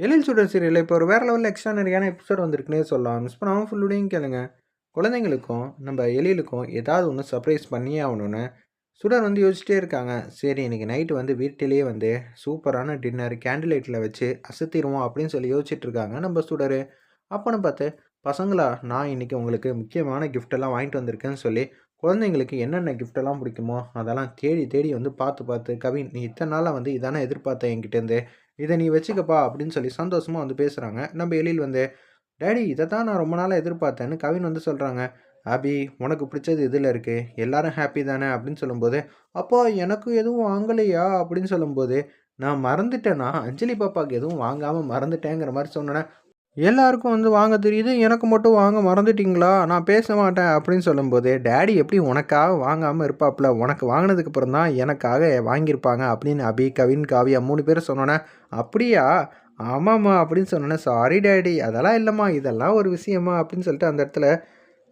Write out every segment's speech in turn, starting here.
எழில் சுடர் இல்லை இப்போ ஒரு வேறு லெவலில் எக்ஸ்ட்ரானரியான எபிசோட் வந்திருக்குன்னே சொல்லலாம். மிஸ் பண்ணாமல் ஃபுல்லுடையும் கேளுங்க. குழந்தைங்களுக்கும் நம்ம எழிலுக்கும் ஏதாவது ஒன்று சர்ப்ரைஸ் பண்ணியே ஆகணும்னு சுடர் வந்து யோசிச்சிட்டே இருக்காங்க. சரி இன்றைக்கி நைட்டு வந்து வீட்டிலேயே வந்து சூப்பரான டின்னர் கேண்டில் லைட்டில் வச்சு அசத்திடுவோம் அப்படின்னு சொல்லி யோசிச்சுட்டு இருக்காங்க நம்ம சுடர். அப்போன்னு பார்த்து பசங்களா நான் இன்றைக்கி உங்களுக்கு முக்கியமான கிஃப்டெல்லாம் வாங்கிட்டு வந்திருக்கேன்னு சொல்லி குழந்தைங்களுக்கு என்னென்ன கிஃப்டெல்லாம் பிடிக்குமோ அதெல்லாம் தேடி தேடி வந்து பார்த்து பார்த்து கவின் நீ இத்தனை நாளாக வந்து இதானே எதிர்பார்த்த என்கிட்டேருந்து இதை நீ வச்சுக்கப்பா அப்படின்னு சொல்லி சந்தோஷமாக வந்து பேசுகிறாங்க நம்ம எழில் வந்து டேடி இதை தான் நான் ரொம்ப நாளாக எதிர்பார்த்தேன்னு கவின் வந்து சொல்கிறாங்க அபி உனக்கு பிடிச்சது இதில் இருக்குது எல்லாரும் ஹாப்பி தானே? அப்படின்னு சொல்லும்போது அப்போ எனக்கு எதுவும் வாங்கலையா? அப்படின்னு சொல்லும்போது நான் மறந்துட்டேன்னா அஞ்சலி பாப்பாவுக்கு எதுவும் வாங்காமல் மறந்துட்டேங்கிற மாதிரி சொன்னேன் எல்லாருக்கும் வந்து வாங்க தெரியுது. எனக்கு மட்டும் வாங்க மறந்துட்டீங்களா? நான் பேச மாட்டேன் அப்படின்னு சொல்லும்போது டேடி எப்படி உனக்காக வாங்காமல் இருப்பாப்புல உனக்கு வாங்கினதுக்கு அப்புறம் தான் எனக்காக வாங்கியிருப்பாங்க. அப்படின்னு அபி கவின் காவியா மூணு பேர் சொன்னோன்னே அப்படியா? ஆமாம்மா அப்படின்னு சொன்னோன்னே சாரி டேடி அதெல்லாம் இல்லைம்மா இதெல்லாம் ஒரு விஷயமா? அப்படின்னு சொல்லிட்டு அந்த இடத்துல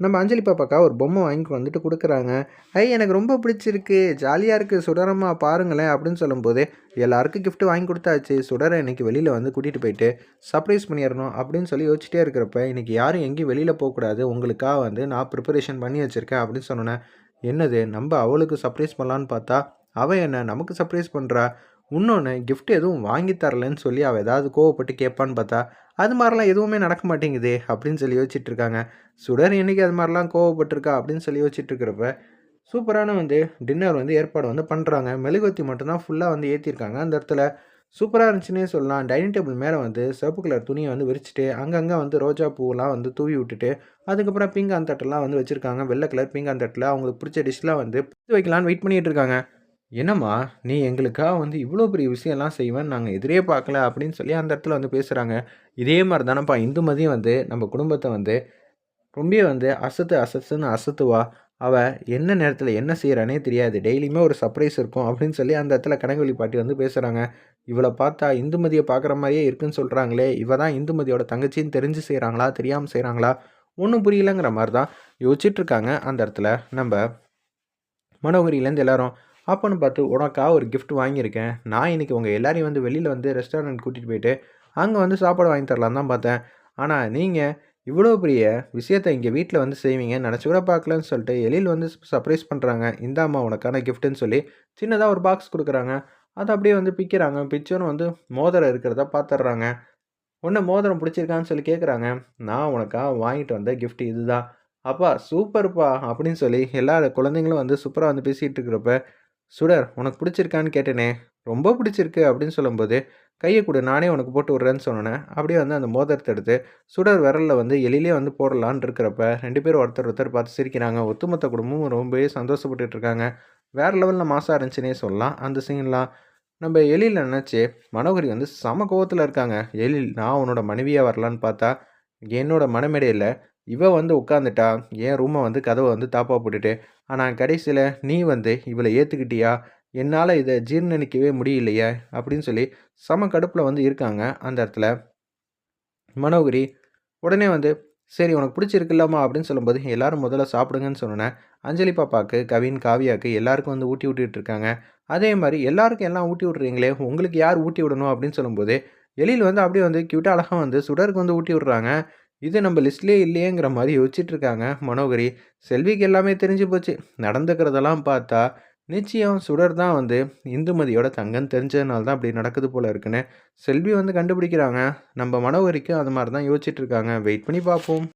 நம்ம அஞ்சலி பாப்பாக்கா ஒரு பொம்மை வாங்கி வந்துட்டு கொடுக்குறாங்க. ஐ எனக்கு ரொம்ப பிடிச்சிருக்கு. ஜாலியாக இருக்குது சுடரம்மா பாருங்களேன் அப்படின்னு சொல்லும்போது எல்லாருக்கும் கிஃப்ட் வாங்கி கொடுத்தாச்சு. சுடரை இன்றைக்கி வெளியில் வந்து கூட்டிகிட்டு போயிட்டு சர்ப்ரைஸ் பண்ணிடணும் அப்படின்னு சொல்லி யோசிச்சிட்டே இருக்கிறப்ப இன்றைக்கி யாரும் எங்கேயும் வெளியில் போகக்கூடாது. உங்களுக்காக வந்து நான் ப்ரிப்பரேஷன் பண்ணி வச்சுருக்கேன் அப்படின்னு சொன்னேன் என்னது நம்ம அவளுக்கு சர்ப்ரைஸ் பண்ணலான்னு பார்த்தா அவள் என்ன நமக்கு சர்ப்ரைஸ் பண்ணுறா இன்னொன்று கிஃப்ட் எதுவும் வாங்கி தரலன்னு சொல்லி அவள் ஏதாவது கோவப்பட்டு கேட்பான்னு பார்த்தா அது மாதிரிலாம் எதுவுமே நடக்க மாட்டேங்குது அப்படின்னு சொல்லி யோசிச்சுட்டு இருக்காங்க. சுடர் என்றைக்கு அது மாதிரிலாம் கோவப்பட்டிருக்கா அப்படின்னு சொல்லி யோசிச்சுட்டு இருக்கிறப்ப சூப்பரான வந்து டின்னர் வந்து ஏற்பாடு வந்து பண்ணுறாங்க மெழுகுவத்தி மட்டும்தான் ஃபுல்லாக வந்து ஏற்றிருக்காங்க அந்த இடத்துல சூப்பராக இருந்துச்சுன்னே சொல்லலாம். டைனிங் டேபிள் மேலே வந்து சிவப்பு கலர் துணியை வந்து விரிச்சிட்டு அங்கங்கே வந்து ரோஜா பூவெலாம் வந்து தூவி விட்டுட்டு அதுக்கப்புறம் பிங்க் அந்த தட்டெல்லாம் வந்து வச்சுருக்காங்க. வெள்ளை கலர் பிங்க் அந்த தட்டில் அவங்களுக்கு பிடிச்ச டிஷ்லாம் வந்து வைக்கலான்னு வெயிட் பண்ணிகிட்டு இருக்காங்க. என்னம்மா நீ எங்களுக்காக வந்து இவ்வளோ பெரிய விஷயம்லாம் செய்வேன் நாங்கள் எதிரே பார்க்கல அப்படின்னு சொல்லி அந்த இடத்துல வந்து பேசுகிறாங்க இதே மாதிரி தானேப்பா இந்துமதியும் வந்து நம்ம குடும்பத்தை வந்து ரொம்ப வந்து அசத்து அசத்துன்னு அசத்துவா? அவள் என்ன நேரத்தில் என்ன செய்கிறானே தெரியாது. டெய்லியுமே ஒரு சர்ப்ரைஸ் இருக்கும் அப்படின்னு சொல்லி அந்த இடத்துல கனகவழி பாட்டி வந்து பேசுகிறாங்க இவளை பார்த்தா இந்துமதியை பார்க்குற மாதிரியே இருக்குன்னு சொல்கிறாங்களே இவ தான் இந்துமதியோட தங்கச்சின்னு தெரிஞ்சு செய்கிறாங்களா தெரியாமல் செய்கிறாங்களா ஒன்றும் புரியலங்கிற மாதிரி தான் யோசிச்சுட்ருக்காங்க அந்த இடத்துல நம்ம மனோகரியிலேருந்து எல்லாரும். அப்போன்னு பார்த்து உனக்காக ஒரு கிஃப்ட் வாங்கியிருக்கேன். நான் இன்றைக்கி உங்கள் எல்லோரையும் வந்து வெளியில் வந்து ரெஸ்டாரண்ட் கூட்டிகிட்டு போயிட்டு அங்கே வந்து சாப்பாடு வாங்கி தரலாம் தான் பார்த்தேன். ஆனால் நீங்கள் இவ்வளோ பெரிய விஷயத்தை இங்கே வீட்டில் வந்து செய்வீங்க நினச்சி கூட பார்க்கலன்னு சொல்லிட்டு எழில் வந்து சர்ப்ரைஸ் பண்ணுறாங்க இந்தாம்மா உனக்கான கிஃப்ட்டுன்னு சொல்லி சின்னதாக ஒரு பாக்ஸ் கொடுக்குறாங்க. அதை அப்படியே வந்து பிக்கிறாங்க. பிச்சரும் வந்து மோதிரம் இருக்கிறத பார்த்துட்றாங்க ஒன்று மோதிரம் பிடிச்சிருக்கான்னு சொல்லி கேட்குறாங்க நான் உனக்காக வாங்கிட்டு வந்த கிஃப்ட் இதுதான். அப்பா சூப்பர்ப்பா அப்படின்னு சொல்லி எல்லா குழந்தைங்களும் வந்து சூப்பராக வந்து பேசிகிட்டு இருக்கிறப்ப சுடர் உனக்கு பிடிச்சிருக்கான்னு கேட்டேனே ரொம்ப பிடிச்சிருக்கு அப்படின்னு சொல்லும்போது கையை கொடு நானே உனக்கு போட்டு விட்றேன்னு சொன்னேன் அப்படியே வந்து அந்த மோதிரத்தை எடுத்து சுடர் விரலில் வந்து எளிலே வந்து போடலான்னு இருக்கிறப்ப ரெண்டு பேரும் ஒருத்தர் ஒருத்தர் பார்த்து சிரிக்கிறாங்க. ஒத்துமொத்த குடும்பமும் ரொம்பவே சந்தோஷப்பட்டுட்டு இருக்காங்க. வேறு லெவலில் மாசாக இருந்துச்சுன்னே சொல்லலாம். அந்த சீன்லாம் நம்ம எழில் நினச்சி மனோகரி வந்து சம கோவத்தில் இருக்காங்க. எழில் நான் உன்னோட மனைவியாக வரலான்னு பார்த்தா என்னோட மனமேடையில் இவள் வந்து உட்காந்துட்டா என் ரூமை வந்து கதவை வந்து தாப்பா போட்டுட்டு ஆனால் கடைசியில் நீ வந்து இவளை ஏற்றுக்கிட்டியா என்னால் இதை ஜீர்ணிக்கவே முடியலையே? அப்படின்னு சொல்லி சம கடுப்பில் வந்து இருக்காங்க அந்த இடத்துல. மனோகரி உடனே வந்து சரி உனக்கு பிடிச்சிருக்குல்லம்மா அப்படின்னு சொல்லும்போது எல்லோரும் முதல்ல சாப்பிடுங்கன்னு சொன்னேன். அஞ்சலி பாப்பாவுக்கு கவின் காவியாவுக்கு எல்லாருக்கும் வந்து ஊட்டி விட்டுட்டு இருக்காங்க. அதே மாதிரி எல்லாருக்கும் எல்லாம் ஊட்டி விட்றீங்களே உங்களுக்கு யார் ஊட்டி விடணும் அப்படின்னு சொல்லும்போது எழில் வந்து அப்படியே வந்து கியூட்டாக அழகாக வந்து சுடருக்கு வந்து ஊட்டி விட்றாங்க. இது நம்ம லிஸ்ட்லேயே இல்லையேங்கிற மாதிரி யோசிச்சுட்டு இருக்காங்க மனோகரி. செல்விக்கு எல்லாமே தெரிஞ்சு போச்சு. நடந்துக்கிறதெல்லாம் பார்த்தா நிச்சயம் சுடர் தான் வந்து இந்துமதியோட தங்கன்னு தெரிஞ்சதுனால தான் அப்படி நடக்குது போல் இருக்குன்னு செல்வி வந்து கண்டுபிடிக்கிறாங்க. நம்ம மனோகரிக்கும் அது மாதிரி தான் யோசிச்சுட்டு இருக்காங்க வெயிட் பண்ணி பார்ப்போம்.